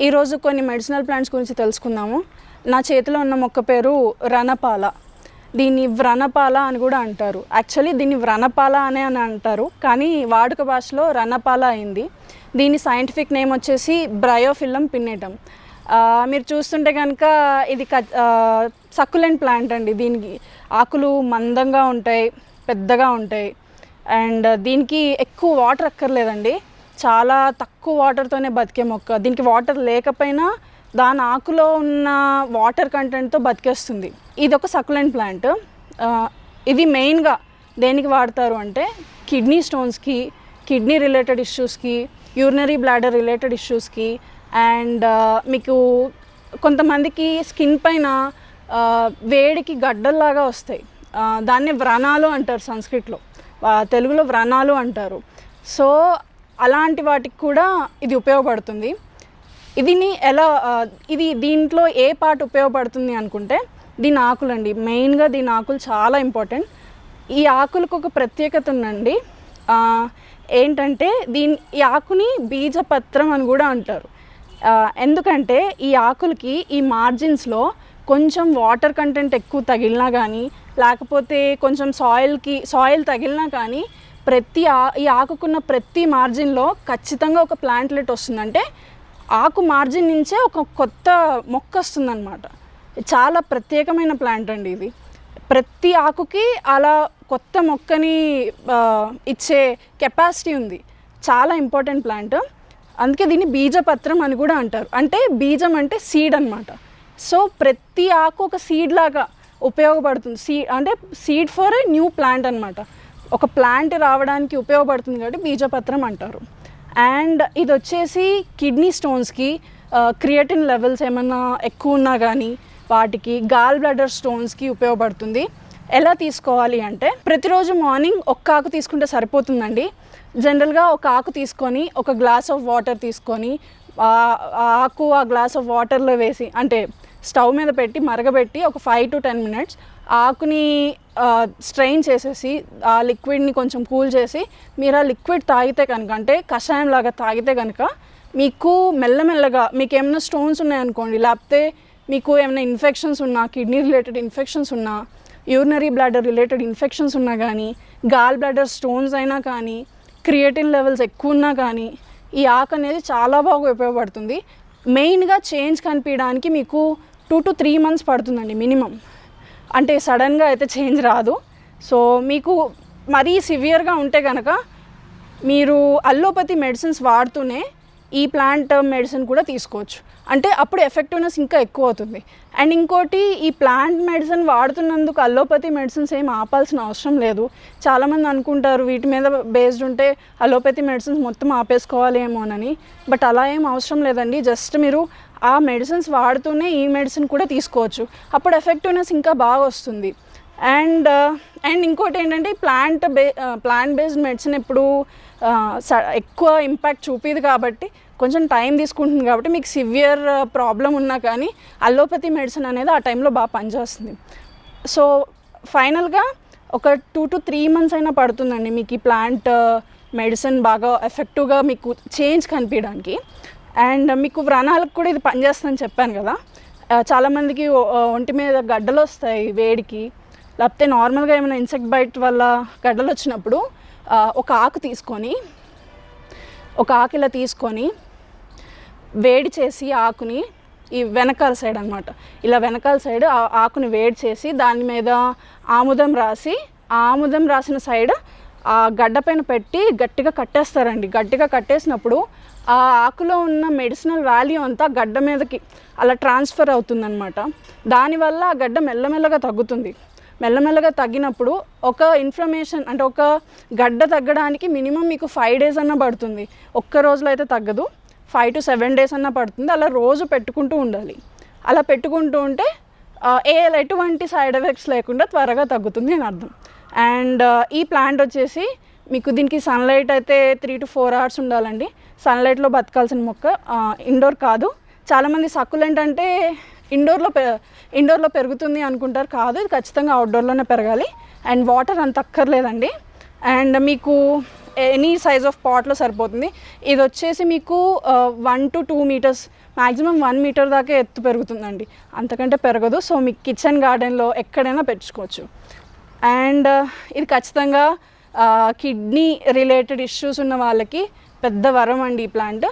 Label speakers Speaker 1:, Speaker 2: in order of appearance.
Speaker 1: ఈరోజు కొన్ని medicinal plants గురించి తెలుసుకుందాము. నా చేతిలో ఉన్న మొక్క పేరు రణపాల దీన్ని వ్రణపాల అని కూడా అంటారు. యాక్చువల్లీ దీన్ని వ్రణపాల అనే అని అంటారు. కానీ వాడుక భాషలో రణపాల అయింది. దీని సైంటిఫిక్ నేమ్ వచ్చేసి బ్రయోఫిల్లం పిన్నేటం మీరు చూస్తుంటే కనుక ఇది సక్కులెంట్ ప్లాంట్ అండి. దీనికి ఆకులు మందంగా ఉంటాయి పెద్దగా ఉంటాయి. అండ్ దీనికి ఎక్కువ వాటర్ అక్కర్లేదండి. చాలా తక్కువ వాటర్తోనే బతికే మొక్క. దీనికి వాటర్ లేకపోయినా దాని ఆకులో ఉన్న వాటర్ కంటెంట్తో బతికేస్తుంది. ఇది ఒక సకులెంట్ ప్లాంట్. ఇది మెయిన్గా దేనికి వాడతారు అంటే కిడ్నీ స్టోన్స్కి కిడ్నీ రిలేటెడ్ ఇష్యూస్కి యూరినరీ బ్లాడర్ రిలేటెడ్ ఇష్యూస్కి అండ్ మీకు కొంతమందికి స్కిన్ పైన వేడికి గడ్డల్లాగా వస్తాయి. దాన్ని వ్రణాలు అంటారు సంస్కృత్లో. తెలుగులో వ్రణాలు అంటారు. సో అలాంటి వాటికి కూడా ఇది ఉపయోగపడుతుంది. ఇదిని ఎలా ఇది దీంట్లో ఏ పార్ట్ ఉపయోగపడుతుంది అనుకుంటే దీని ఆకులండి. మెయిన్గా దీని ఆకులు చాలా ఇంపార్టెంట్. ఈ ఆకులకు ఒక ప్రత్యేకత ఉందండి. ఏంటంటే దీని ఈ ఆకుని బీజపత్రం అని కూడా అంటారు. ఎందుకంటే ఈ ఆకులకి ఈ మార్జిన్స్లో కొంచెం వాటర్ కంటెంట్ ఎక్కువ తగిలినా కానీ లేకపోతే కొంచెం సాయిల్కి సాయిల్ తగిలినా కానీ ప్రతి ఆ ఈ ఆకుకున్న ప్రతి మార్జిన్లో ఖచ్చితంగా ఒక ప్లాంట్లెట్ వస్తుందంటే ఆకు మార్జిన్ నుంచే ఒక కొత్త మొక్క వస్తుందన్నమాట. చాలా ప్రత్యేకమైన ప్లాంట్ అండి ఇది. ప్రతి ఆకుకి అలా కొత్త మొక్కని ఇచ్చే కెపాసిటీ ఉంది. చాలా ఇంపార్టెంట్ ప్లాంట్. అందుకే దీన్ని బీజపత్రం అని కూడా అంటారు. అంటే బీజం అంటే సీడ్ అన్నమాట. సో ప్రతి ఆకు ఒక సీడ్ లాగా ఉపయోగపడుతుంది. సీ అంటే seed for a new plant అనమాట ఒక ప్లాంట్ రావడానికి ఉపయోగపడుతుంది కాబట్టి బీజపత్రం అంటారు. అండ్ ఇది వచ్చేసి కిడ్నీ స్టోన్స్కి క్రియేటిన్ లెవెల్స్ ఏమన్నా ఎక్కువ ఉన్నా కానీ వాటికి గాల్ బ్లడర్ స్టోన్స్కి ఉపయోగపడుతుంది. ఎలా తీసుకోవాలి అంటే ప్రతిరోజు మార్నింగ్ ఒక్క ఆకు తీసుకుంటే సరిపోతుందండి. జనరల్గా ఒక ఆకు తీసుకొని ఒక గ్లాస్ ఆఫ్ వాటర్ తీసుకొని ఆకు ఆ గ్లాస్ ఆఫ్ వాటర్లో వేసి అంటే స్టవ్ మీద పెట్టి మరగబెట్టి ఒక ఫైవ్ టు టెన్ మినిట్స్ ఆకుని స్ట్రెయిన్ చేసేసి ఆ లిక్విడ్ని కొంచెం కూల్ చేసి మీరు ఆ లిక్విడ్ తాగితే కనుక అంటే కషాయం లాగా తాగితే కనుక మీకు మెల్లమెల్లగా మీకు ఏమైనా స్టోన్స్ ఉన్నాయనుకోండి లేకపోతే మీకు ఏమైనా ఇన్ఫెక్షన్స్ ఉన్నా కిడ్నీ రిలేటెడ్ ఇన్ఫెక్షన్స్ ఉన్నా యూరినరీ బ్లాడర్ రిలేటెడ్ ఇన్ఫెక్షన్స్ ఉన్నా కానీ గాల్ బ్లాడర్ స్టోన్స్ అయినా కానీ క్రియేటిన్ లెవెల్స్ ఎక్కువ ఉన్నా కానీ ఈ ఆకు అనేది చాలా బాగా ఉపయోగపడుతుంది. మెయిన్గా చేంజ్ కనిపించడానికి మీకు టూ టు త్రీ మంత్స్ పడుతుందండి మినిమం. అంటే సడన్గా అయితే చేంజ్ రాదు. సో మీకు మరీ సివియర్గా ఉంటే కనుక మీరు అల్లోపతి మెడిసిన్స్ వాడుతూనే ఈ ప్లాంట్ మెడిసిన్ కూడా తీసుకోవచ్చు. అంటే అప్పుడు ఎఫెక్టివ్నెస్ ఇంకా ఎక్కువ అవుతుంది. అండ్ ఇంకోటి ఈ ప్లాంట్ మెడిసిన్ వాడుతున్నందుకు అలోపతి మెడిసిన్స్ ఏం ఆపాల్సిన అవసరం లేదు. చాలామంది అనుకుంటారు వీటి మీద బేస్డ్ ఉంటే అలోపతి మెడిసిన్స్ మొత్తం ఆపేసుకోవాలి ఏమోనని బట్ అలా ఏం అవసరం లేదండి. జస్ట్ మీరు ఆ మెడిసిన్స్ వాడుతూనే ఈ మెడిసిన్ కూడా తీసుకోవచ్చు. అప్పుడు ఎఫెక్టివ్నెస్ ఇంకా బాగా వస్తుంది. అండ్ అండ్ ఇంకోటి ఏంటంటే ప్లాంట్ బే ప్లాంట్ బేస్డ్ మెడిసిన్ ఎప్పుడు స- ఎక్కువ ఇంపాక్ట్ చూపిదు కాబట్టి కొంచెం టైం తీసుకుంటుంది కాబట్టి మీకు సివియర్ ప్రాబ్లం ఉన్నా కానీ అల్లోపతి మెడిసిన్ అనేది ఆ టైంలో బాగా పనిచేస్తుంది. సో ఫైనల్గా ఒక టూ టు త్రీ మంత్స్ అయినా పడుతుందండి మీకు ఈ ప్లాంట్ మెడిసిన్ బాగా ఎఫెక్టివ్గా మీకు చేంజ్ కనిపించడానికి. అండ్ మీకు వ్రణాలకు కూడా ఇది పనిచేస్తుందని చెప్పాను కదా. చాలామందికి ఒంటి మీద గడ్డలు వస్తాయి వేడికి. లేకపోతే నార్మల్గా ఏమైనా ఇన్సెక్ట్ బైట్ వల్ల గడ్డలు వచ్చినప్పుడు ఒక ఆకు తీసుకొని ఒక ఆకు ఇలా తీసుకొని వేడి చేసి ఆకుని ఈ వెనకాల సైడ్ అనమాట ఇలా వెనకాల సైడ్ ఆ ఆకుని వేడి చేసి దాని మీద ఆముదం రాసి ఆ ఆముదం రాసిన సైడ్ ఆ గడ్డ పైన పెట్టి గట్టిగా కట్టేస్తారండి. గట్టిగా కట్టేసినప్పుడు ఆ ఆకులో ఉన్న మెడిసినల్ వాల్యూ అంతా గడ్డ మీదకి అలా ట్రాన్స్ఫర్ అవుతుందన్నమాట. దానివల్ల ఆ గడ్డ మెల్లమెల్లగా తగ్గుతుంది. మెల్లమెల్లగా తగ్గినప్పుడు ఒక ఇన్ఫ్లమేషన్ అంటే ఒక గడ్డ తగ్గడానికి మినిమం మీకు ఫైవ్ డేస్ అన్న పడుతుంది. ఒక్క రోజులో అయితే తగ్గదు. ఫైవ్ టు సెవెన్ డేస్ అన్న పడుతుంది. అలా రోజు పెట్టుకుంటూ ఉండాలి. అలా పెట్టుకుంటూ ఉంటే ఏ ఎటువంటి సైడ్ ఎఫెక్ట్స్ లేకుండా త్వరగా తగ్గుతుంది అని అర్థం. అండ్ ఈ ప్లాంట్ వచ్చేసి మీకు దీనికి సన్లైట్ అయితే త్రీ టు ఫోర్ అవర్స్ ఉండాలండి. సన్లైట్లో బతకాల్సిన మొక్క ఇండోర్ కాదు. చాలామంది సక్కులు అంటే ఇండోర్లో పె ఇండోర్లో పెరుగుతుంది అనుకుంటారు. కాదు ఇది ఖచ్చితంగా అవుట్డోర్లోనే పెరగాలి. అండ్ వాటర్ అంత అక్కర్లేదండి. అండ్ మీకు ఎనీ సైజ్ ఆఫ్ పాట్లో సరిపోతుంది. ఇది వచ్చేసి మీకు one to two metres maximum one metre దాకా ఎత్తు పెరుగుతుందండి. అంతకంటే పెరగదు. సో మీ కిచెన్ గార్డెన్లో ఎక్కడైనా పెంచుకోవచ్చు. అండ్ ఇది ఖచ్చితంగా కిడ్నీ రిలేటెడ్ ఇష్యూస్ ఉన్న వాళ్ళకి పెద్ద వరం అండి ఈ ప్లాంట్